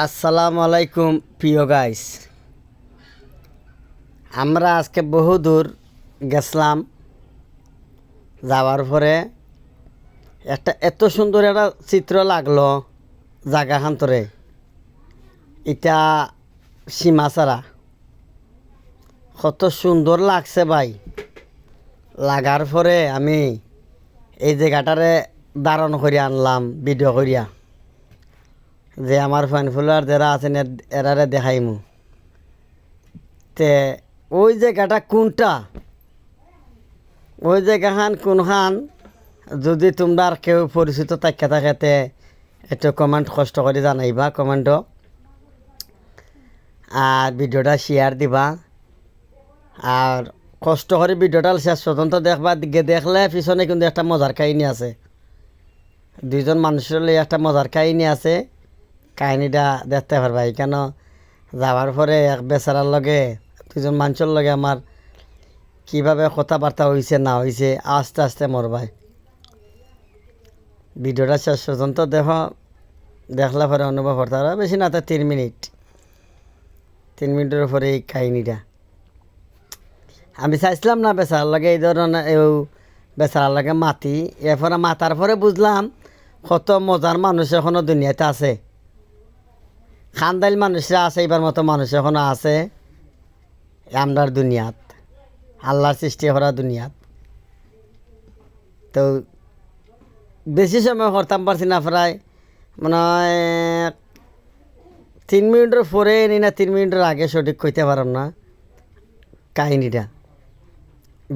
আসসালামু আলাইকুম, প্রিয় গাইস আমরা আজকে বহু দূর গেছিলাম। যাওয়ার পরে একটা এত সুন্দর একটা চিত্র লাগল জায়গাখান্তরে এটা সীমাচারা। কত সুন্দর লাগছে ভাই। লাগার পরে আমি এই জায়গাটারে দারণ করে আনলাম ভিডিও করিয়া। যে আমার ফ্যান ফলোয়ার যারা আছেন এর- এরারে দেখাইমু। তে, ওই জায়গাটা কোনটা, ওই জায়গাখান কোনখান যদি তোমরা কেউ পরিচিত থাকে থাকেতে একটু কমেন্ট কষ্ট করে জানাইবা কমেন্ট আর ভিডিওটা শেয়ার দিবা। আর কষ্ট করে ভিডিওটা শেষ পর্যন্ত দেখবা দেখলে পিছনে কিন্তু একটা মজার কাহিনী আছে। দুইজন মানুষের একটা মজার কাহিনী আছে। কাহিনীটা দেখতে পারবা। কেন যাওয়ার পরে এক বেচারার লগে, দুজন মানুষের লগে আমার কীভাবে কথাবার্তা হয়েছে না হয়েছে আস্তে আস্তে মরবাই ভিডিওটা শেষ পর্যন্ত দেখ। দেখলে পরে অনুভব করতে পারবা, বেশি না, তো তিন মিনিট। তিন মিনিটের উপরে এই কাহিনীটা। আমি চাইছিলাম না বেচারার লাগে এই ধরনের বেচারার লাগে মাতি। এরপরে মাতার পরে বুঝলাম কত মজার মানুষ এখনও দুনিয়াতে আছে। খানদাইল মানুষরা আছে এবার মতো মানুষ এখনও আছে। আমরার দুনিয়াত, আল্লাহর সৃষ্টি করা দুনিয়াত। তো বেশি সময় করতাম, পারছি না প্রায়। মানে তিন মিনিটের পরে নি না, তিন মিনিটের আগে সঠিক কইতে পারলাম না কাহিনীটা।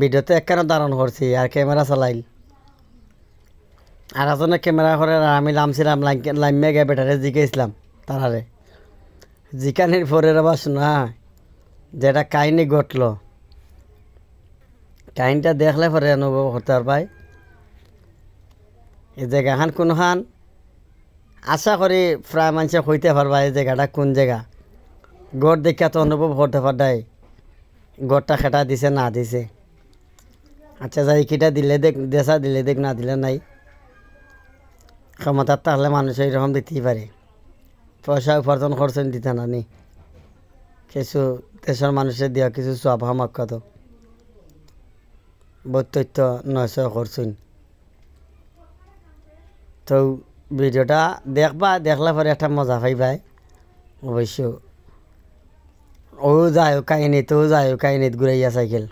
ভিডিওতে একখানে ধারণ করছি, আর ক্যামেরা চালাইল। আর আসলে ক্যামেরা করে আমি লামছিলাম লাইমে গে বেটারে জিকেছিলাম তারারে। জিকানির পরে আবার শোনা যেটা কাহিনী ঘটল। কাহিনীটা দেখলে পরে অনুভব করতে পারবাই। এই জায়গাখান কোনখান? আশা করি প্রায় মানুষে কইতে পারবা এই জায়গাটা কোন জায়গা গড় দেখা তো অনুভব করতে পারদাই গড়টা খেটা দিছে না দিছে। আচ্ছা যাই, কিটা দিলে দেখ, দেশা দিলে দেখ, না দিলে নাই। ক্ষমতার তাহলে মানুষ এইরকম দিতেই পারে। পয়সা উপার্জন করছেন দিতে না নি কিছু দেশের মানুষের দিয়া কিছু সব হামাক কত? বৈতত্য নয়শ করছুন। তো ভিডিওটা দেখবা, দেখলে পরে একটা মজা পাইবাই অবশ্য ও যায় কাহিনীত, ও যায় কাহিনীত ঘুরাইয়া সাইকেল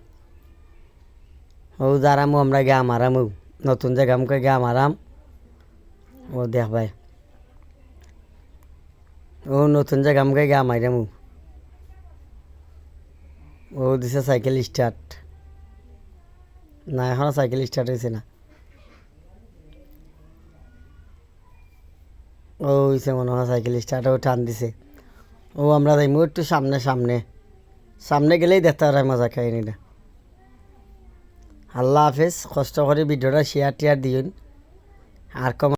ও যারামু, আমরা গে আমারামু নতুন জায়গা মুখে গে আমারাম ও দেখবাই। ও নতুন জায়গা মুখে গে আমাইরামু ও দিছে সাইকেল স্টার্ট না, এখন সাইকেল স্টার্ট হয়েছে না। ও হয়েছে মনে হয় সাইকেল স্টার্ট ও টান দিছে। ও, আমরা যাইমু একটু সামনে সামনে। সামনে গেলেই দেখতে পারাই মজা কাহিনীটা। আল্লাহ হাফেজ, কষ্ট করে ভিডিওটা শেয়ার টেয়ার দিন আর কম